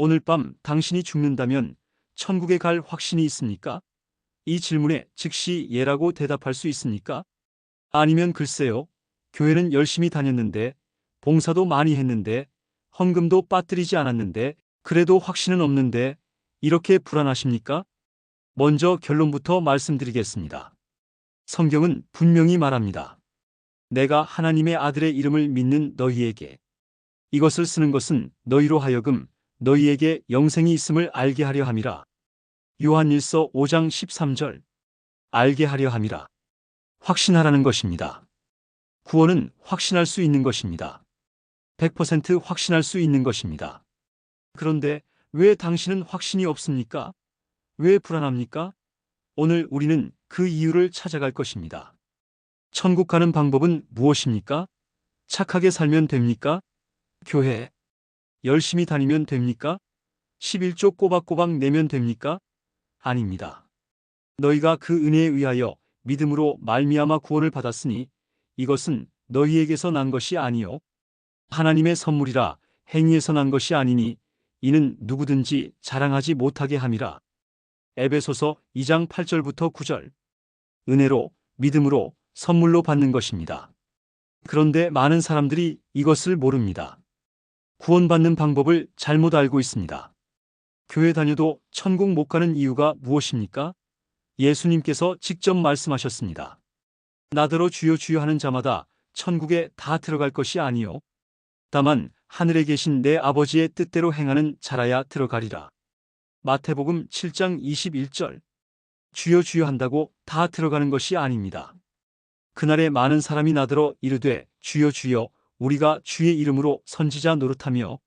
오늘 밤 당신이 죽는다면 천국에 갈 확신이 있습니까? 이 질문에 즉시 예라고 대답할 수 있습니까? 아니면 글쎄요. 교회는 열심히 다녔는데, 봉사도 많이 했는데, 헌금도 빠뜨리지 않았는데, 그래도 확신은 없는데, 이렇게 불안하십니까? 먼저 결론부터 말씀드리겠습니다. 성경은 분명히 말합니다. 내가 하나님의 아들의 이름을 믿는 너희에게 이것을 쓰는 것은 너희로 하여금 너희에게 영생이 있음을 알게 하려 함이라. 요한일서 5장 13절 알게 하려 함이라. 확신하라는 것입니다. 구원은 확신할 수 있는 것입니다. 100% 확신할 수 있는 것입니다. 그런데 왜 당신은 확신이 없습니까? 왜 불안합니까? 오늘 우리는 그 이유를 찾아갈 것입니다. 천국 가는 방법은 무엇입니까? 착하게 살면 됩니까? 교회. 열심히 다니면 됩니까? 11조 꼬박꼬박 내면 됩니까? 아닙니다. 너희가 그 은혜에 의하여 믿음으로 말미암아 구원을 받았으니 이것은 너희에게서 난 것이 아니요 하나님의 선물이라 행위에서 난 것이 아니니 이는 누구든지 자랑하지 못하게 함이라. 에베소서 2장 8절부터 9절. 은혜로 믿음으로 선물로 받는 것입니다. 그런데 많은 사람들이 이것을 모릅니다. 구원받는 방법을 잘못 알고 있습니다. 교회 다녀도 천국 못 가는 이유가 무엇입니까? 예수님께서 직접 말씀하셨습니다. 나더러 주여 주여 하는 자마다 천국에 다 들어갈 것이 아니요. 다만 하늘에 계신 내 아버지의 뜻대로 행하는 자라야 들어가리라. 마태복음 7장 21절. 주여 주여 한다고 다 들어가는 것이 아닙니다. 그날에 많은 사람이 나더러 이르되 주여 주여 우리가 주의 이름으로 선지자 노릇하며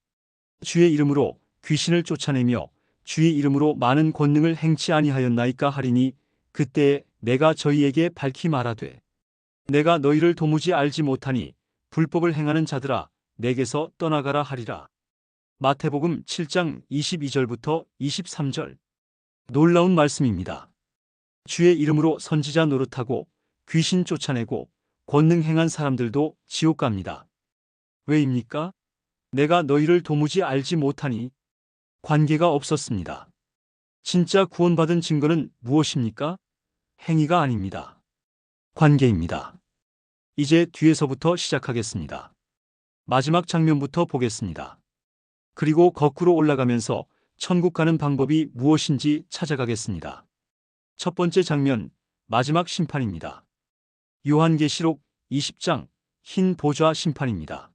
주의 이름으로 귀신을 쫓아내며 주의 이름으로 많은 권능을 행치 아니하였나이까 하리니 그때에 내가 저희에게 밝히 말하되 내가 너희를 도무지 알지 못하니 불법을 행하는 자들아 내게서 떠나가라 하리라. 마태복음 7장 22절부터 23절. 놀라운 말씀입니다. 주의 이름으로 선지자 노릇하고 귀신 쫓아내고 권능 행한 사람들도 지옥 갑니다. 왜입니까? 내가 너희를 도무지 알지 못하니 관계가 없었습니다. 진짜 구원받은 증거는 무엇입니까? 행위가 아닙니다. 관계입니다. 이제 뒤에서부터 시작하겠습니다. 마지막 장면부터 보겠습니다. 그리고 거꾸로 올라가면서 천국 가는 방법이 무엇인지 찾아가겠습니다. 첫 번째 장면, 마지막 심판입니다. 요한계시록 20장, 흰 보좌 심판입니다.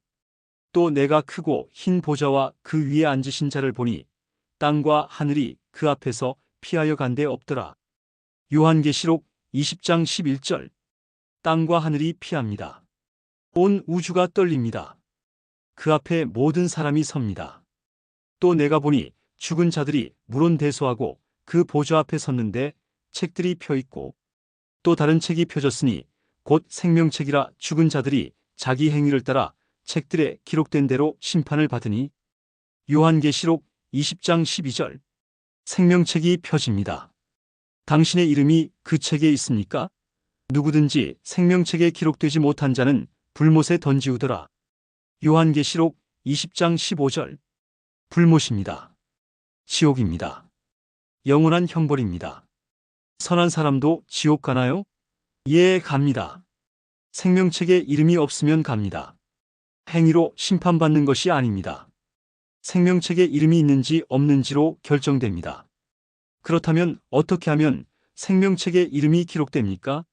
또 내가 크고 흰 보좌와 그 위에 앉으신 자를 보니 땅과 하늘이 그 앞에서 피하여 간데 없더라. 요한계시록 20장 11절. 땅과 하늘이 피합니다. 온 우주가 떨립니다. 그 앞에 모든 사람이 섭니다. 또 내가 보니 죽은 자들이 물론 대소하고 그 보좌 앞에 섰는데 책들이 펴 있고 또 다른 책이 펴졌으니 곧 생명책이라 죽은 자들이 자기 행위를 따라 책들에 기록된 대로 심판을 받으니 요한계시록 20장 12절 생명책이 펴집니다. 당신의 이름이 그 책에 있습니까? 누구든지 생명책에 기록되지 못한 자는 불못에 던지우더라. 요한계시록 20장 15절 불못입니다. 지옥입니다. 영원한 형벌입니다. 선한 사람도 지옥 가나요? 예, 갑니다. 생명책에 이름이 없으면 갑니다. 행위로 심판받는 것이 아닙니다. 생명책에 이름이 있는지 없는지로 결정됩니다. 그렇다면 어떻게 하면 생명책에 이름이 기록됩니까?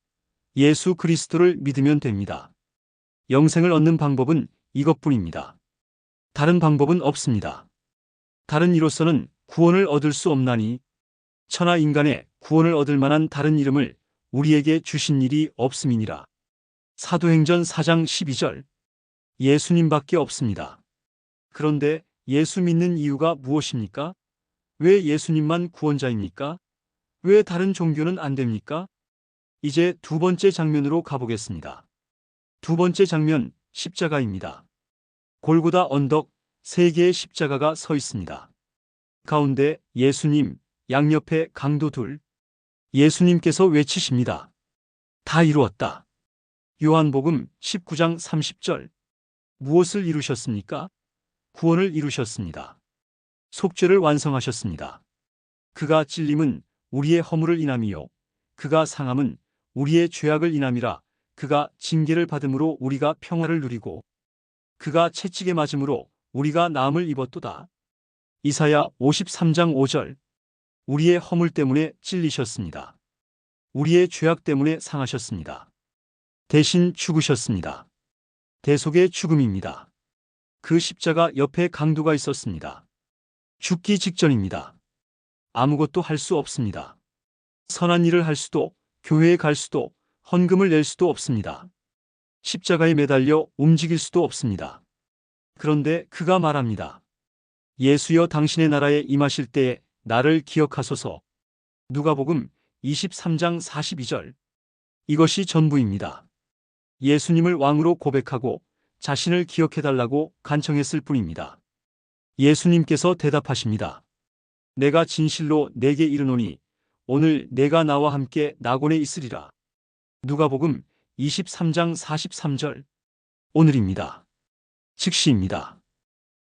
예수 그리스도를 믿으면 됩니다. 영생을 얻는 방법은 이것뿐입니다. 다른 방법은 없습니다. 다른 이로서는 구원을 얻을 수 없나니 천하 인간의 구원을 얻을 만한 다른 이름을 우리에게 주신 일이 없음이니라. 사도행전 4장 12절 예수님밖에 없습니다. 그런데 예수 믿는 이유가 무엇입니까? 왜 예수님만 구원자입니까? 왜 다른 종교는 안 됩니까? 이제 두 번째 장면으로 가보겠습니다. 두 번째 장면, 십자가입니다. 골고다 언덕, 세 개의 십자가가 서 있습니다. 가운데 예수님, 양옆에 강도 둘. 예수님께서 외치십니다. 다 이루었다. 요한복음 19장 30절. 무엇을 이루셨습니까? 구원을 이루셨습니다. 속죄를 완성하셨습니다. 그가 찔림은 우리의 허물을 인함이요 그가 상함은 우리의 죄악을 인함이라 그가 징계를 받음으로 우리가 평화를 누리고 그가 채찍에 맞음으로 우리가 나음을 입었도다. 이사야 53장 5절 우리의 허물 때문에 찔리셨습니다. 우리의 죄악 때문에 상하셨습니다. 대신 죽으셨습니다. 대속의 죽음입니다. 그 십자가 옆에 강도가 있었습니다. 죽기 직전입니다. 아무것도 할 수 없습니다. 선한 일을 할 수도, 교회에 갈 수도, 헌금을 낼 수도 없습니다. 십자가에 매달려 움직일 수도 없습니다. 그런데 그가 말합니다. 예수여 당신의 나라에 임하실 때에 나를 기억하소서. 누가복음 23장 42절. 이것이 전부입니다. 예수님을 왕으로 고백하고 자신을 기억해달라고 간청했을 뿐입니다. 예수님께서 대답하십니다. 내가 진실로 내게 이르노니 오늘 내가 나와 함께 낙원에 있으리라. 누가복음 23장 43절. 오늘입니다. 즉시입니다.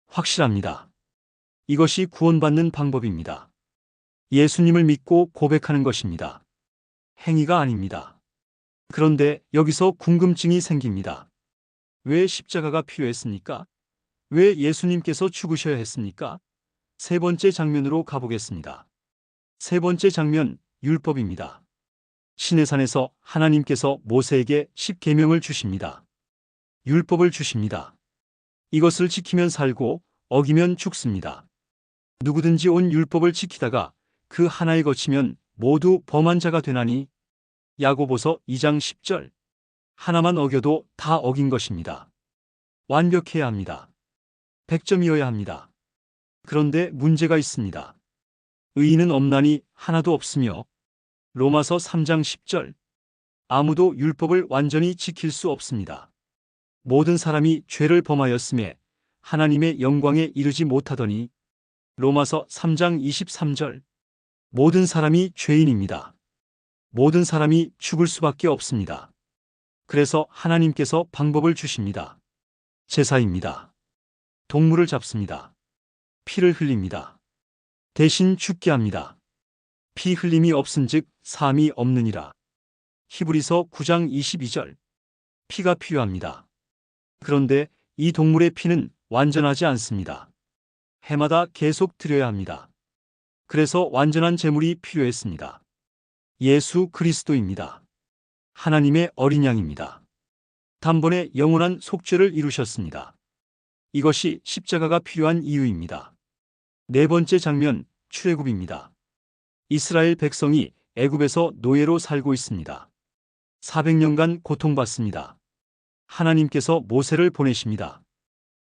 확실합니다. 이것이 구원받는 방법입니다. 예수님을 믿고 고백하는 것입니다. 행위가 아닙니다. 그런데 여기서 궁금증이 생깁니다. 왜 십자가가 필요했습니까? 왜 예수님께서 죽으셔야 했습니까? 세 번째 장면으로 가보겠습니다. 세 번째 장면, 율법입니다. 시내산에서 하나님께서 모세에게 십계명을 주십니다. 율법을 주십니다. 이것을 지키면 살고 어기면 죽습니다. 누구든지 온 율법을 지키다가 그 하나에 거치면 모두 범한 자가 되나니 야고보서 2장 10절 하나만 어겨도 다 어긴 것입니다. 완벽해야 합니다. 100점이어야 합니다. 그런데 문제가 있습니다. 의인은 없나니 하나도 없으며 로마서 3장 10절 아무도 율법을 완전히 지킬 수 없습니다. 모든 사람이 죄를 범하였음에 하나님의 영광에 이르지 못하더니 로마서 3장 23절 모든 사람이 죄인입니다. 모든 사람이 죽을 수밖에 없습니다. 그래서 하나님께서 방법을 주십니다. 제사입니다. 동물을 잡습니다. 피를 흘립니다. 대신 죽게 합니다. 피 흘림이 없은즉 삶이 없느니라. 히브리서 9장 22절. 피가 필요합니다. 그런데 이 동물의 피는 완전하지 않습니다. 해마다 계속 드려야 합니다. 그래서 완전한 제물이 필요했습니다. 예수 그리스도입니다. 하나님의 어린 양입니다. 단번에 영원한 속죄를 이루셨습니다. 이것이 십자가가 필요한 이유입니다. 네 번째 장면, 출애굽입니다. 이스라엘 백성이 애굽에서 노예로 살고 있습니다. 400년간 고통받습니다. 하나님께서 모세를 보내십니다.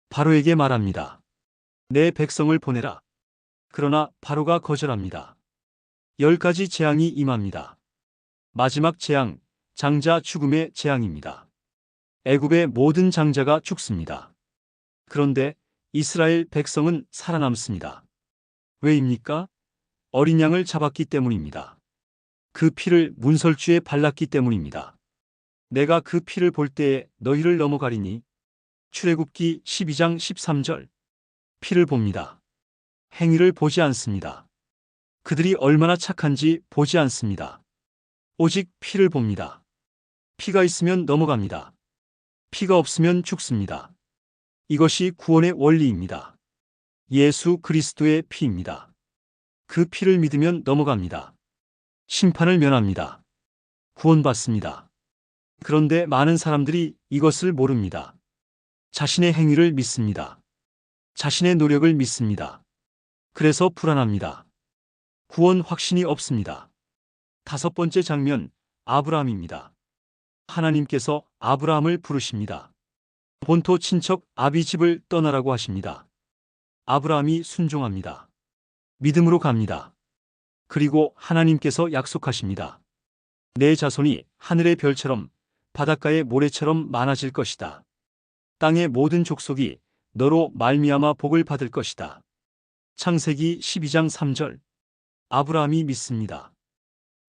바로에게 말합니다. 내 백성을 보내라. 그러나 바로가 거절합니다. 열 가지 재앙이 임합니다. 마지막 재앙, 장자 죽음의 재앙입니다. 애굽의 모든 장자가 죽습니다. 그런데 이스라엘 백성은 살아남습니다. 왜입니까? 어린 양을 잡았기 때문입니다. 그 피를 문설주에 발랐기 때문입니다. 내가 그 피를 볼 때에 너희를 넘어가리니 출애굽기 12장 13절 피를 봅니다. 행위를 보지 않습니다. 그들이 얼마나 착한지 보지 않습니다. 오직 피를 봅니다. 피가 있으면 넘어갑니다. 피가 없으면 죽습니다. 이것이 구원의 원리입니다. 예수 그리스도의 피입니다. 그 피를 믿으면 넘어갑니다. 심판을 면합니다. 구원받습니다. 그런데 많은 사람들이 이것을 모릅니다. 자신의 행위를 믿습니다. 자신의 노력을 믿습니다. 그래서 불안합니다. 구원 확신이 없습니다. 다섯 번째 장면, 아브라함입니다. 하나님께서 아브라함을 부르십니다. 본토 친척 아비 집을 떠나라고 하십니다. 아브라함이 순종합니다. 믿음으로 갑니다. 그리고 하나님께서 약속하십니다. 내 자손이 하늘의 별처럼 바닷가의 모래처럼 많아질 것이다. 땅의 모든 족속이 너로 말미암아 복을 받을 것이다. 창세기 12장 3절 아브라함이 믿습니다.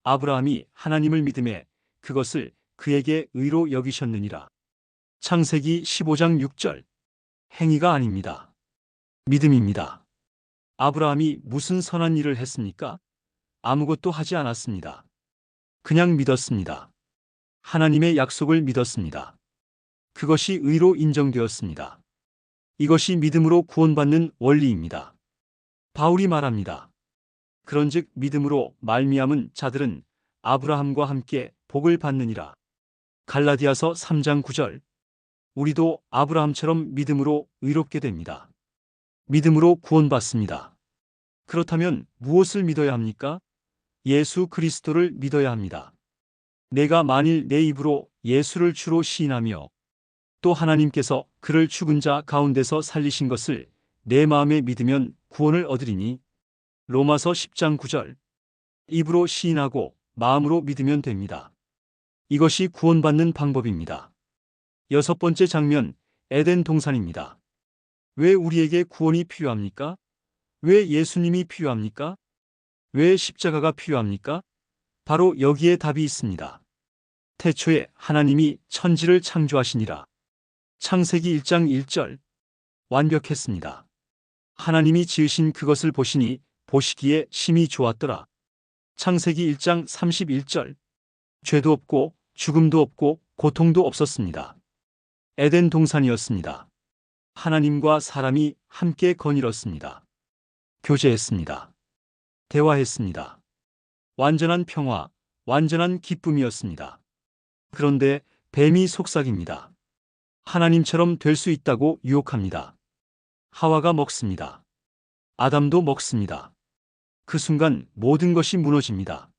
아브라함이 하나님을 믿음에 그것을 그에게 의로 여기셨느니라. 창세기 15장 6절 행위가 아닙니다. 믿음입니다. 아브라함이 무슨 선한 일을 했습니까? 아무것도 하지 않았습니다. 그냥 믿었습니다. 하나님의 약속을 믿었습니다. 그것이 의로 인정되었습니다. 이것이 믿음으로 구원받는 원리입니다. 바울이 말합니다. 그런즉 믿음으로 말미암은 자들은 아브라함과 함께 복을 받느니라. 갈라디아서 3장 9절. 우리도 아브라함처럼 믿음으로 의롭게 됩니다. 믿음으로 구원받습니다. 그렇다면 무엇을 믿어야 합니까? 예수 그리스도를 믿어야 합니다. 내가 만일 내 입으로 예수를 주로 시인하며 또 하나님께서 그를 죽은 자 가운데서 살리신 것을 내 마음에 믿으면 구원을 얻으리니 로마서 10장 9절 입으로 시인하고 마음으로 믿으면 됩니다. 이것이 구원받는 방법입니다. 여섯 번째 장면 에덴 동산입니다. 왜 우리에게 구원이 필요합니까? 왜 예수님이 필요합니까? 왜 십자가가 필요합니까? 바로 여기에 답이 있습니다. 태초에 하나님이 천지를 창조하시니라. 창세기 1장 1절. 완벽했습니다. 하나님이 지으신 그것을 보시니 보시기에 심히 좋았더라. 창세기 1장 31절. 죄도 없고 죽음도 없고 고통도 없었습니다. 에덴 동산이었습니다. 하나님과 사람이 함께 거닐었습니다. 교제했습니다. 대화했습니다. 완전한 평화, 완전한 기쁨이었습니다. 그런데 뱀이 속삭입니다. 하나님처럼 될 수 있다고 유혹합니다. 하와가 먹습니다. 아담도 먹습니다. 그 순간 모든 것이 무너집니다.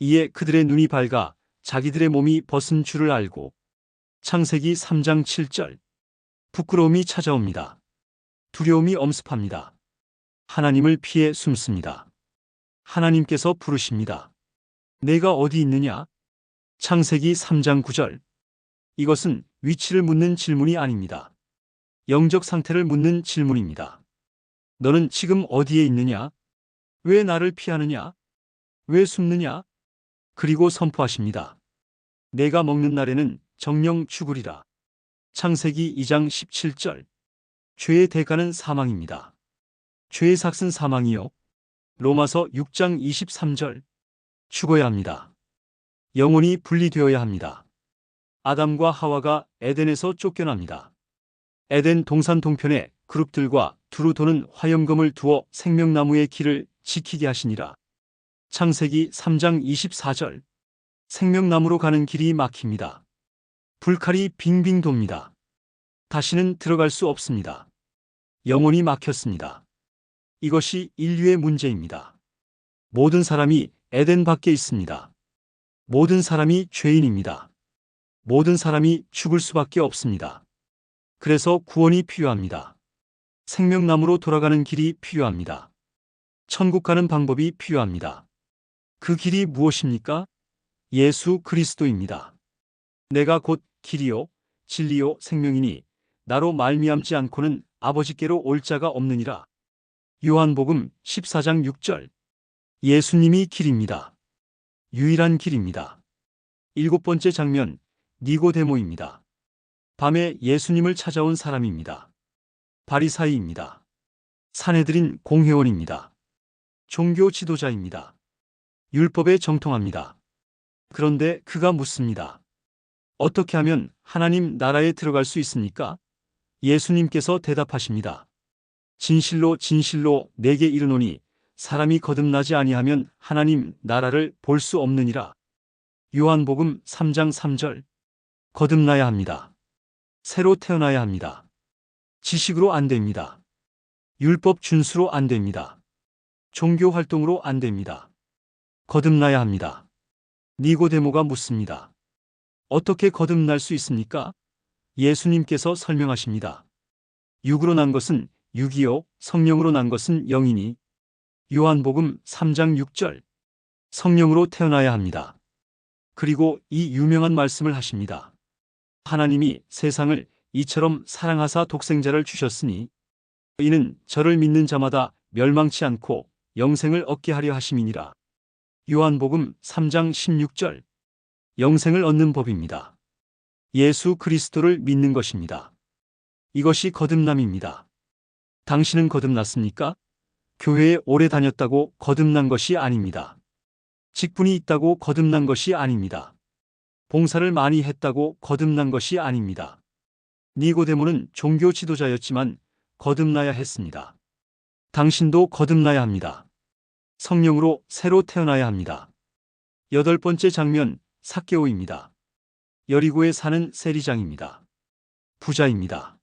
이에 그들의 눈이 밝아 자기들의 몸이 벗은 줄을 알고 창세기 3장 7절 부끄러움이 찾아옵니다. 두려움이 엄습합니다. 하나님을 피해 숨습니다. 하나님께서 부르십니다. 내가 어디 있느냐? 창세기 3장 9절 이것은 위치를 묻는 질문이 아닙니다. 영적 상태를 묻는 질문입니다. 너는 지금 어디에 있느냐? 왜 나를 피하느냐? 왜 숨느냐? 그리고 선포하십니다. 내가 먹는 날에는 정령 죽으리라. 창세기 2장 17절. 죄의 대가는 사망입니다. 죄의 삭은 사망이요. 로마서 6장 23절. 죽어야 합니다. 영혼이 분리되어야 합니다. 아담과 하와가 에덴에서 쫓겨납니다. 에덴 동산 동편에 그룹들과 두루 도는 화염검을 두어 생명나무의 길을 지키게 하시니라. 창세기 3장 24절. 생명나무로 가는 길이 막힙니다. 불칼이 빙빙 돕니다. 다시는 들어갈 수 없습니다. 영혼이 막혔습니다. 이것이 인류의 문제입니다. 모든 사람이 에덴 밖에 있습니다. 모든 사람이 죄인입니다. 모든 사람이 죽을 수밖에 없습니다. 그래서 구원이 필요합니다. 생명나무로 돌아가는 길이 필요합니다. 천국 가는 방법이 필요합니다. 그 길이 무엇입니까? 예수 그리스도입니다. 내가 곧 길이요 진리요 생명이니 나로 말미암지 않고는 아버지께로 올 자가 없느니라. 요한복음 14장 6절 예수님이 길입니다. 유일한 길입니다. 일곱 번째 장면 니고데모입니다. 밤에 예수님을 찾아온 사람입니다. 바리사이입니다. 사내들인 공회원입니다. 종교 지도자입니다. 율법에 정통합니다. 그런데 그가 묻습니다. 어떻게 하면 하나님 나라에 들어갈 수 있습니까? 예수님께서 대답하십니다. 진실로 진실로 내게 이르노니 사람이 거듭나지 아니하면 하나님 나라를 볼 수 없느니라. 요한복음 3장 3절 거듭나야 합니다. 새로 태어나야 합니다. 지식으로 안 됩니다. 율법 준수로 안 됩니다. 종교 활동으로 안 됩니다. 거듭나야 합니다. 니고데모가 묻습니다. 어떻게 거듭날 수 있습니까? 예수님께서 설명하십니다. 육으로 난 것은 육이요, 성령으로 난 것은 영이니. 요한복음 3장 6절. 성령으로 태어나야 합니다. 그리고 이 유명한 말씀을 하십니다. 하나님이 세상을 이처럼 사랑하사 독생자를 주셨으니 이는 저를 믿는 자마다 멸망치 않고 영생을 얻게 하려 하심이니라. 요한복음 3장 16절. 영생을 얻는 법입니다. 예수 그리스도를 믿는 것입니다. 이것이 거듭남입니다. 당신은 거듭났습니까? 교회에 오래 다녔다고 거듭난 것이 아닙니다. 직분이 있다고 거듭난 것이 아닙니다. 봉사를 많이 했다고 거듭난 것이 아닙니다. 니고데모는 종교 지도자였지만 거듭나야 했습니다. 당신도 거듭나야 합니다. 성령으로 새로 태어나야 합니다. 여덟 번째 장면 사케오입니다. 여리고에 사는 세리장입니다. 부자입니다.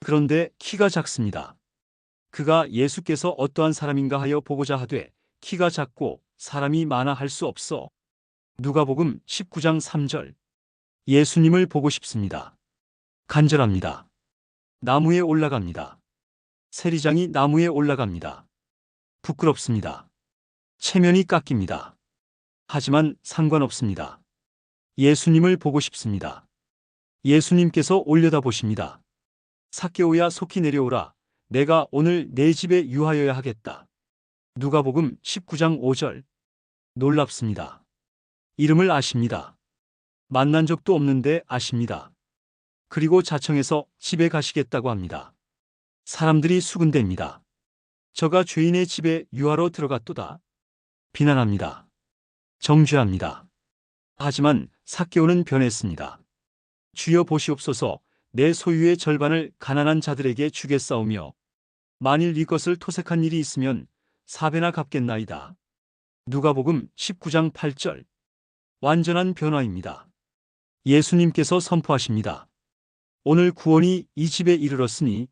그런데 키가 작습니다. 그가 예수께서 어떠한 사람인가 하여 보고자 하되 키가 작고 사람이 많아 할 수 없어. 누가복음 19장 3절. 예수님을 보고 싶습니다. 간절합니다. 나무에 올라갑니다. 세리장이 나무에 올라갑니다. 부끄럽습니다. 체면이 깎입니다. 하지만 상관없습니다. 예수님을 보고 싶습니다. 예수님께서 올려다 보십니다. 사케오야 속히 내려오라. 내가 오늘 내 집에 유하여야 하겠다. 누가복음 19장 5절. 놀랍습니다. 이름을 아십니다. 만난 적도 없는데 아십니다. 그리고 자청해서 집에 가시겠다고 합니다. 사람들이 수군댑니다. 저가 죄인의 집에 유하러 들어갔도다. 비난합니다. 정죄합니다. 하지만 사케오는 변했습니다. 주여 보시옵소서 내 소유의 절반을 가난한 자들에게 주겠사오며 만일 이것을 토색한 일이 있으면 사배나 갚겠나이다. 누가복음 19장 8절 완전한 변화입니다. 예수님께서 선포하십니다. 오늘 구원이 이 집에 이르렀으니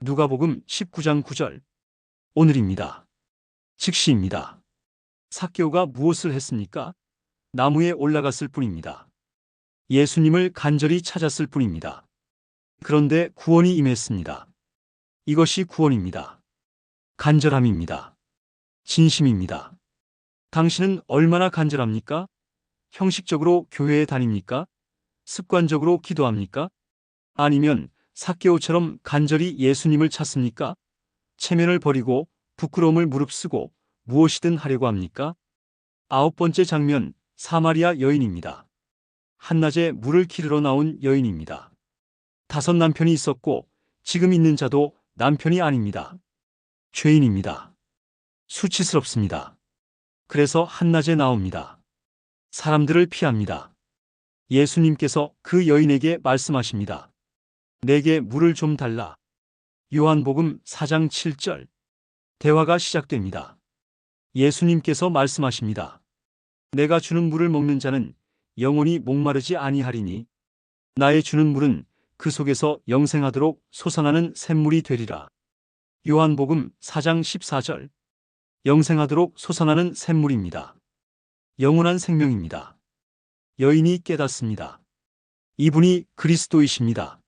누가복음 19장 9절 오늘입니다. 즉시입니다. 사케오가 무엇을 했습니까? 나무에 올라갔을 뿐입니다. 예수님을 간절히 찾았을 뿐입니다. 그런데 구원이 임했습니다. 이것이 구원입니다. 간절함입니다. 진심입니다. 당신은 얼마나 간절합니까? 형식적으로 교회에 다닙니까? 습관적으로 기도합니까? 아니면 사케오처럼 간절히 예수님을 찾습니까? 체면을 버리고 부끄러움을 무릅쓰고 무엇이든 하려고 합니까? 아홉 번째 장면, 사마리아 여인입니다. 한낮에 물을 기르러 나온 여인입니다. 다섯 남편이 있었고 지금 있는 자도 남편이 아닙니다. 죄인입니다. 수치스럽습니다. 그래서 한낮에 나옵니다. 사람들을 피합니다. 예수님께서 그 여인에게 말씀하십니다. 내게 물을 좀 달라. 요한복음 4장 7절. 대화가 시작됩니다. 예수님께서 말씀하십니다. 내가 주는 물을 먹는 자는 영원히 목마르지 아니하리니 나의 주는 물은 그 속에서 영생하도록 솟아나는 샘물이 되리라. 요한복음 4장 14절. 영생하도록 솟아나는 샘물입니다. 영원한 생명입니다. 여인이 깨닫습니다. 이분이 그리스도이십니다.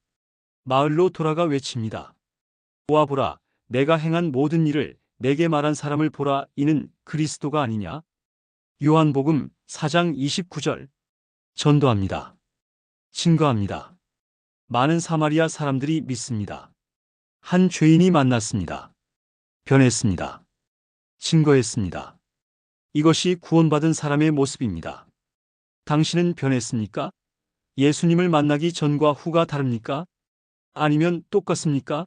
마을로 돌아가 외칩니다. 보아 보라, 내가 행한 모든 일을 내게 말한 사람을 보라, 이는 그리스도가 아니냐? 요한복음 4장 29절. 전도합니다. 증거합니다. 많은 사마리아 사람들이 믿습니다. 한 죄인이 만났습니다. 변했습니다. 증거했습니다. 이것이 구원받은 사람의 모습입니다. 당신은 변했습니까? 예수님을 만나기 전과 후가 다릅니까? 아니면 똑같습니까?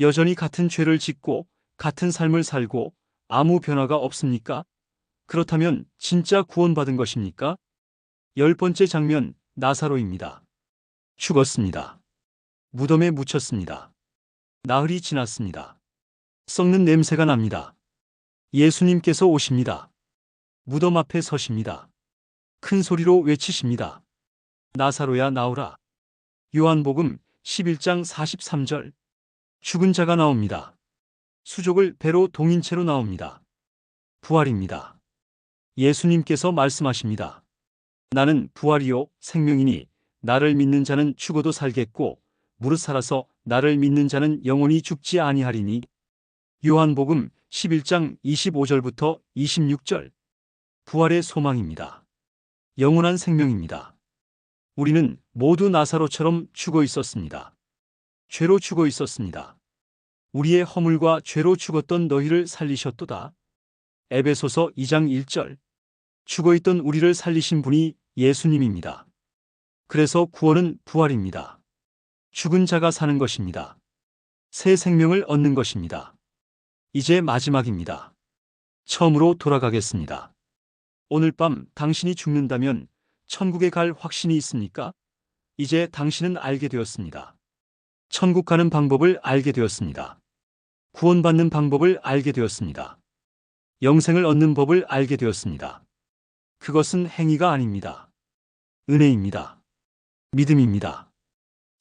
여전히 같은 죄를 짓고 같은 삶을 살고 아무 변화가 없습니까? 그렇다면 진짜 구원받은 것입니까? 열 번째 장면, 나사로입니다. 죽었습니다. 무덤에 묻혔습니다. 나흘이 지났습니다. 썩는 냄새가 납니다. 예수님께서 오십니다. 무덤 앞에 서십니다. 큰 소리로 외치십니다. 나사로야 나오라. 요한복음 11장 43절. 죽은 자가 나옵니다. 수족을 배로 동인 채로 나옵니다. 부활입니다. 예수님께서 말씀하십니다. 나는 부활이요 생명이니 나를 믿는 자는 죽어도 살겠고 무릇 살아서 나를 믿는 자는 영원히 죽지 아니하리니 요한복음 11장 25절부터 26절 부활의 소망입니다. 영원한 생명입니다. 우리는 모두 나사로처럼 죽어 있었습니다. 죄로 죽어 있었습니다. 우리의 허물과 죄로 죽었던 너희를 살리셨도다. 에베소서 2장 1절. 죽어 있던 우리를 살리신 분이 예수님입니다. 그래서 구원은 부활입니다. 죽은 자가 사는 것입니다. 새 생명을 얻는 것입니다. 이제 마지막입니다. 처음으로 돌아가겠습니다. 오늘 밤 당신이 죽는다면 천국에 갈 확신이 있습니까? 이제 당신은 알게 되었습니다. 천국 가는 방법을 알게 되었습니다. 구원받는 방법을 알게 되었습니다. 영생을 얻는 법을 알게 되었습니다. 그것은 행위가 아닙니다. 은혜입니다. 믿음입니다.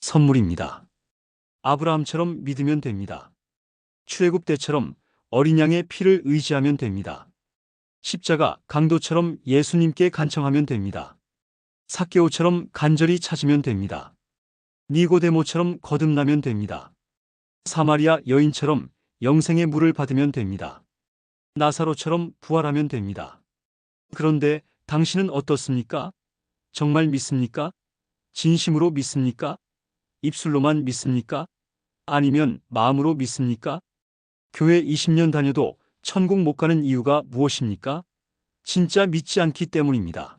선물입니다. 아브라함처럼 믿으면 됩니다. 출애굽 때처럼 어린 양의 피를 의지하면 됩니다. 십자가 강도처럼 예수님께 간청하면 됩니다. 사케오처럼 간절히 찾으면 됩니다. 니고데모처럼 거듭나면 됩니다. 사마리아 여인처럼 영생의 물을 받으면 됩니다. 나사로처럼 부활하면 됩니다. 그런데 당신은 어떻습니까? 정말 믿습니까? 진심으로 믿습니까? 입술로만 믿습니까? 아니면 마음으로 믿습니까? 교회 20년 다녀도 천국 못 가는 이유가 무엇입니까? 진짜 믿지 않기 때문입니다.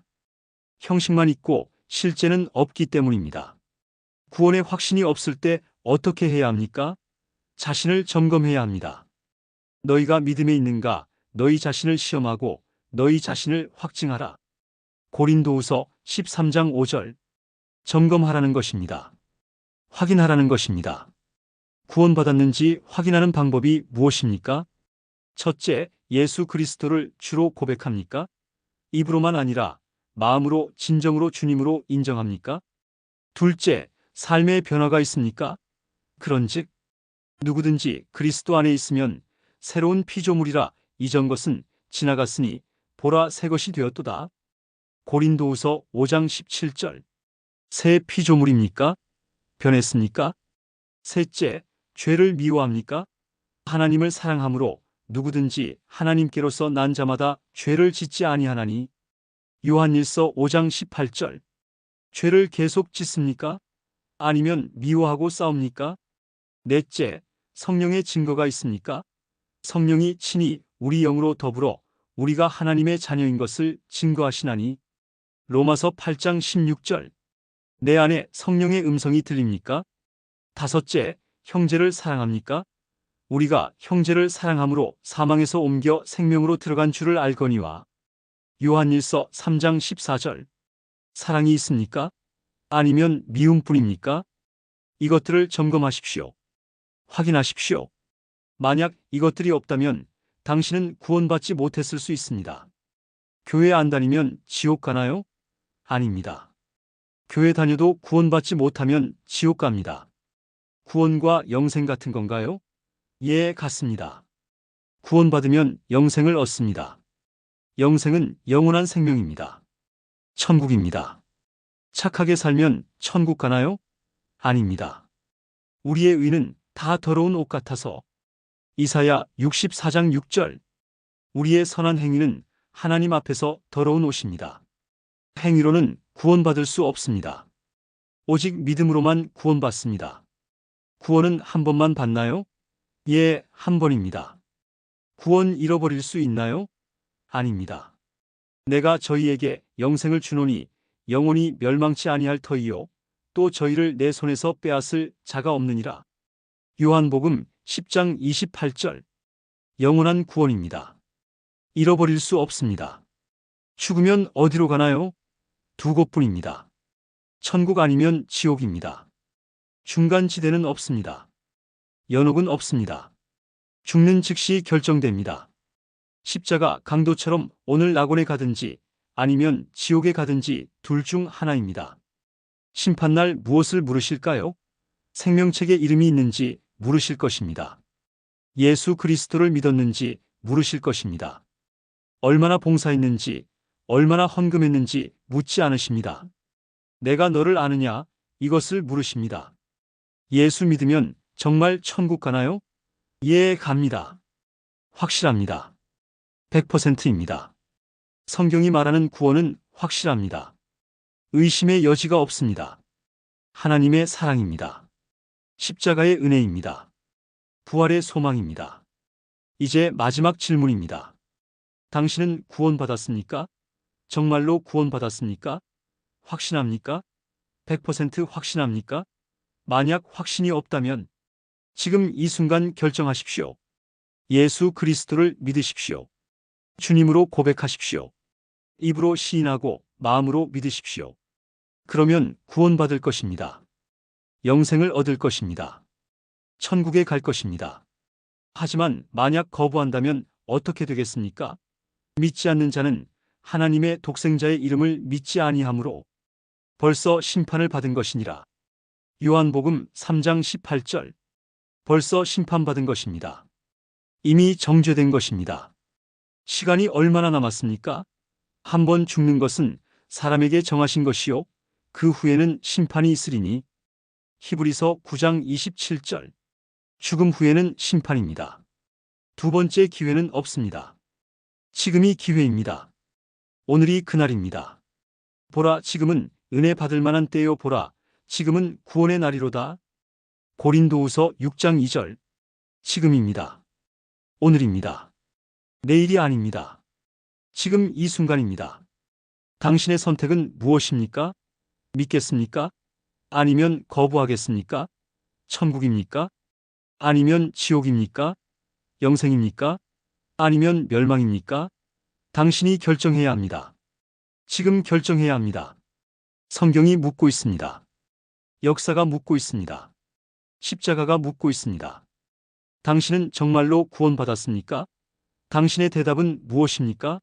형식만 있고 실제는 없기 때문입니다. 구원의 확신이 없을 때 어떻게 해야 합니까? 자신을 점검해야 합니다. 너희가 믿음에 있는가? 너희 자신을 시험하고 너희 자신을 확증하라. 고린도후서 13장 5절. 점검하라는 것입니다. 확인하라는 것입니다. 구원받았는지 확인하는 방법이 무엇입니까? 첫째, 예수 그리스도를 주로 고백합니까? 입으로만 아니라 마음으로 진정으로 주님으로 인정합니까? 둘째, 삶의 변화가 있습니까? 그런즉 누구든지 그리스도 안에 있으면 새로운 피조물이라 이전 것은 지나갔으니 보라 새 것이 되었도다. 고린도후서 5장 17절. 새 피조물입니까? 변했습니까? 셋째, 죄를 미워합니까? 하나님을 사랑함으로 누구든지 하나님께로서 난 자마다 죄를 짓지 아니하나니. 요한일서 5장 18절. 죄를 계속 짓습니까? 아니면 미워하고 싸웁니까? 넷째, 성령의 증거가 있습니까? 성령이 친히 우리 영으로 더불어 우리가 하나님의 자녀인 것을 증거하시나니. 로마서 8장 16절. 내 안에 성령의 음성이 들립니까? 다섯째, 형제를 사랑합니까? 우리가 형제를 사랑함으로 사망에서 옮겨 생명으로 들어간 줄을 알거니와. 요한일서 3장 14절. 사랑이 있습니까? 아니면 미움뿐입니까? 이것들을 점검하십시오. 확인하십시오. 만약 이것들이 없다면 당신은 구원받지 못했을 수 있습니다. 교회 안 다니면 지옥 가나요? 아닙니다. 교회 다녀도 구원받지 못하면 지옥 갑니다. 구원과 영생 같은 건가요? 예, 같습니다. 구원받으면 영생을 얻습니다. 영생은 영원한 생명입니다. 천국입니다. 착하게 살면 천국 가나요? 아닙니다. 우리의 의는 다 더러운 옷 같아서 이사야 64장 6절 우리의 선한 행위는 하나님 앞에서 더러운 옷입니다. 행위로는 구원받을 수 없습니다. 오직 믿음으로만 구원받습니다. 구원은 한 번만 받나요? 예, 한 번입니다. 구원 잃어버릴 수 있나요? 아닙니다. 내가 저희에게 영생을 주노니 영원히 멸망치 아니할 터이요 또 저희를 내 손에서 빼앗을 자가 없느니라. 요한복음 10장 28절 영원한 구원입니다. 잃어버릴 수 없습니다. 죽으면 어디로 가나요? 두 곳뿐입니다. 천국 아니면 지옥입니다. 중간 지대는 없습니다. 연옥은 없습니다. 죽는 즉시 결정됩니다. 십자가 강도처럼 오늘 낙원에 가든지 아니면 지옥에 가든지 둘 중 하나입니다. 심판날 무엇을 물으실까요? 생명책에 이름이 있는지 물으실 것입니다. 예수 그리스도를 믿었는지 물으실 것입니다. 얼마나 봉사했는지, 얼마나 헌금했는지 묻지 않으십니다. 내가 너를 아느냐? 이것을 물으십니다. 예수 믿으면 정말 천국 가나요? 예, 갑니다. 확실합니다. 100%입니다. 성경이 말하는 구원은 확실합니다. 의심의 여지가 없습니다. 하나님의 사랑입니다. 십자가의 은혜입니다. 부활의 소망입니다. 이제 마지막 질문입니다. 당신은 구원받았습니까? 정말로 구원받았습니까? 확신합니까? 100% 확신합니까? 만약 확신이 없다면 지금 이 순간 결정하십시오. 예수 그리스도를 믿으십시오. 주님으로 고백하십시오. 입으로 시인하고 마음으로 믿으십시오. 그러면 구원받을 것입니다. 영생을 얻을 것입니다. 천국에 갈 것입니다. 하지만 만약 거부한다면 어떻게 되겠습니까? 믿지 않는 자는 하나님의 독생자의 이름을 믿지 아니하므로 벌써 심판을 받은 것이니라. 요한복음 3장 18절. 벌써 심판받은 것입니다. 이미 정죄된 것입니다. 시간이 얼마나 남았습니까? 한 번 죽는 것은 사람에게 정하신 것이요. 그 후에는 심판이 있으리니. 히브리서 9장 27절. 죽음 후에는 심판입니다. 두 번째 기회는 없습니다. 지금이 기회입니다. 오늘이 그날입니다. 보라, 지금은 은혜 받을 만한 때요. 보라, 지금은 구원의 날이로다. 고린도후서 6장 2절. 지금입니다. 오늘입니다. 내일이 아닙니다. 지금 이 순간입니다. 당신의 선택은 무엇입니까? 믿겠습니까? 아니면 거부하겠습니까? 천국입니까? 아니면 지옥입니까? 영생입니까? 아니면 멸망입니까? 당신이 결정해야 합니다. 지금 결정해야 합니다. 성경이 묻고 있습니다. 역사가 묻고 있습니다. 십자가가 묻고 있습니다. 당신은 정말로 구원받았습니까? 당신의 대답은 무엇입니까?